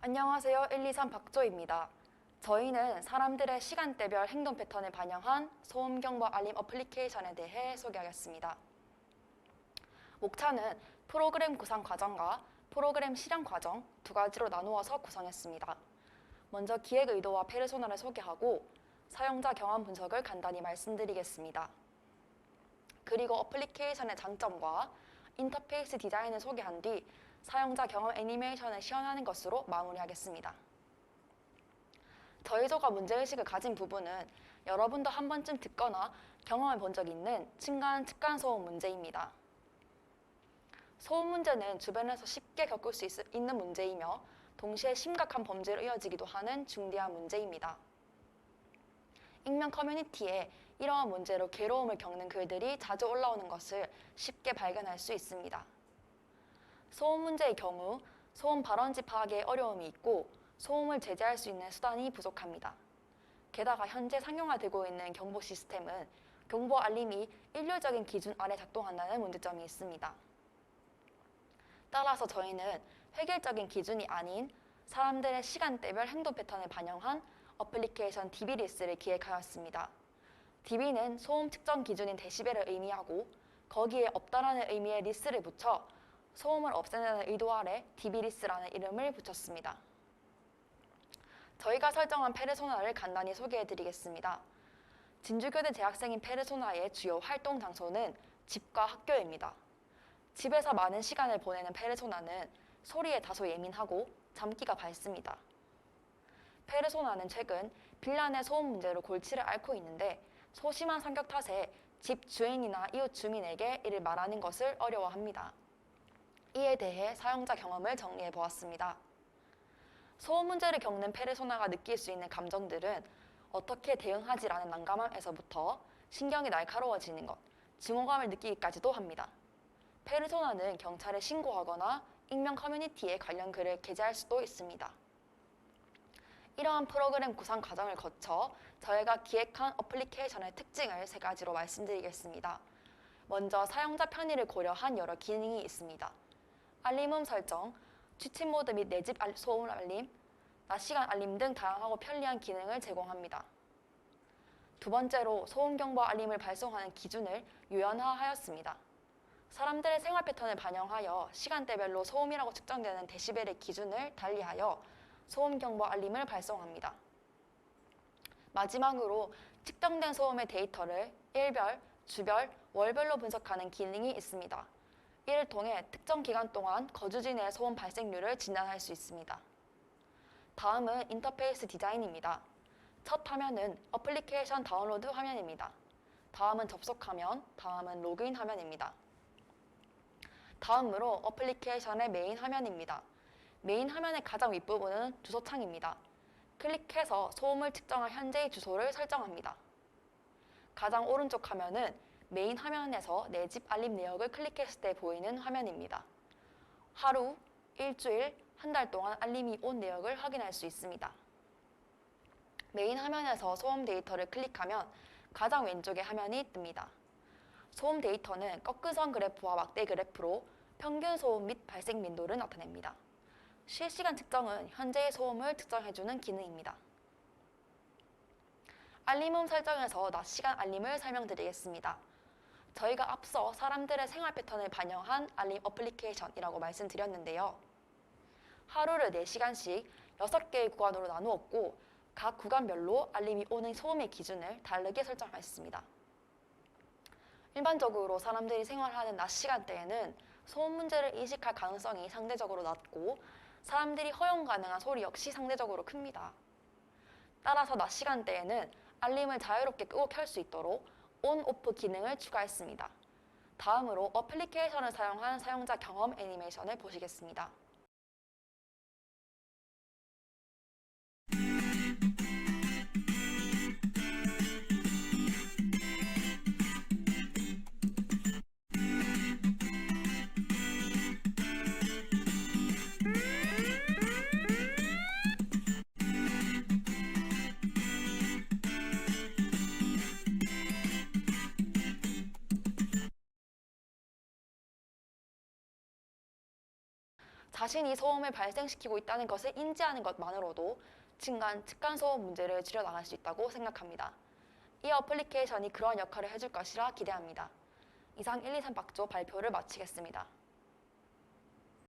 안녕하세요. 123 박조입니다. 저희는 사람들의 시간대별 행동 패턴을 반영한 소음 경보 알림 어플리케이션에 대해 소개하겠습니다. 목차는 프로그램 구상 과정과 프로그램 실행 과정 두 가지로 나누어서 구성했습니다. 먼저 기획 의도와 페르소나를 소개하고 사용자 경험 분석을 간단히 말씀드리겠습니다. 그리고 어플리케이션의 장점과 인터페이스 디자인을 소개한 뒤 사용자 경험 애니메이션을 시연하는 것으로 마무리하겠습니다. 저희조가 문제의식을 가진 부분은 여러분도 한 번쯤 듣거나 경험해 본 적 있는 층간 측간 소음 문제입니다. 소음 문제는 주변에서 쉽게 겪을 수 있, 있는 문제이며 동시에 심각한 범죄로 이어지기도 하는 중대한 문제입니다. 익명 커뮤니티에 이러한 문제로 괴로움을 겪는 글들이 자주 올라오는 것을 쉽게 발견할 수 있습니다. 소음 문제의 경우 소음 발원지 파악에 어려움이 있고 소음을 제재할 수 있는 수단이 부족합니다. 게다가 현재 상용화되고 있는 경보 시스템은 경보 알림이 일률적인 기준 아래 작동한다는 문제점이 있습니다. 따라서 저희는 획일적인 기준이 아닌 사람들의 시간대별 행동 패턴을 반영한 어플리케이션 DB리스를 기획하였습니다. DB는 소음 측정 기준인 데시벨을 의미하고 거기에 없다라는 의미의 리스를 붙여 소음을 없애는 의도 아래 DB리스라는 이름을 붙였습니다. 저희가 설정한 페르소나를 간단히 소개해 드리겠습니다. 진주교대 재학생인 페르소나의 주요 활동 장소는 집과 학교입니다. 집에서 많은 시간을 보내는 페르소나는 소리에 다소 예민하고 잠기가 밝습니다. 페르소나는 최근 내 소음 문제로 골치를 앓고 있는데 소심한 성격 탓에 집 주인이나 이웃 주민에게 이를 말하는 것을 어려워합니다. 이에 대해 사용자 경험을 정리해 보았습니다. 소음 문제를 겪는 페르소나가 느낄 수 있는 감정들은 어떻게 대응하지라는 난감함에서부터 신경이 날카로워지는 것, 증오감을 느끼기까지도 합니다. 페르소나는 경찰에 신고하거나 익명 커뮤니티에 관련 글을 게재할 수도 있습니다. 이러한 프로그램 구상 과정을 거쳐 저희가 기획한 어플리케이션의 특징을 세 가지로 말씀드리겠습니다. 먼저 사용자 편의를 고려한 여러 기능이 있습니다. 알림음 설정, 취침 모드 및 내 집 소음 알림, 낮 시간 알림 등 다양하고 편리한 기능을 제공합니다. 두 번째로 소음 경보 알림을 발송하는 기준을 유연화하였습니다. 사람들의 생활 패턴을 반영하여 시간대별로 소음이라고 측정되는 데시벨의 기준을 달리하여 소음 경보 알림을 발송합니다. 마지막으로 측정된 소음의 데이터를 일별, 주별, 월별로 분석하는 기능이 있습니다. 이를 통해 특정 기간 동안 거주지 내 소음 발생률을 진단할 수 있습니다. 다음은 인터페이스 디자인입니다. 첫 화면은 어플리케이션 다운로드 화면입니다. 다음은 접속 화면, 다음은 로그인 화면입니다. 다음으로 어플리케이션의 메인 화면입니다. 메인 화면의 가장 윗부분은 주소창입니다. 클릭해서 소음을 측정할 현재의 주소를 설정합니다. 가장 오른쪽 화면은 메인 화면에서 내 집 알림 내역을 클릭했을 때 보이는 화면입니다. 하루, 일주일, 한 달 동안 알림이 온 내역을 확인할 수 있습니다. 메인 화면에서 소음 데이터를 클릭하면 가장 왼쪽의 화면이 뜹니다. 소음 데이터는 꺾은선 그래프와 막대 그래프로 평균 소음 및 발생 빈도를 나타냅니다. 실시간 측정은 현재의 소음을 측정해주는 기능입니다. 알림음 설정에서 낮 시간 알림을 설명드리겠습니다. 저희가 앞서 사람들의 생활 패턴을 반영한 알림 어플리케이션이라고 말씀드렸는데요. 하루를 4시간씩 6개의 구간으로 나누었고 각 구간별로 알림이 오는 소음의 기준을 다르게 설정하였습니다. 일반적으로 사람들이 생활하는 낮 시간대에는 소음 문제를 인식할 가능성이 상대적으로 낮고 사람들이 허용 가능한 소리 역시 상대적으로 큽니다. 따라서 낮 시간대에는 알림을 자유롭게 끄고 켤 수 있도록 온, 오프 기능을 추가했습니다. 다음으로 어플리케이션을 사용한 사용자 경험 애니메이션을 보시겠습니다. 자신이 소음을 발생시키고 있다는 것을 인지하는 것만으로도 층간, 측간 소음 문제를 줄여나갈 수 있다고 생각합니다. 이 어플리케이션이 그러한 역할을 해줄 것이라 기대합니다. 이상 1, 2, 3박조 발표를 마치겠습니다.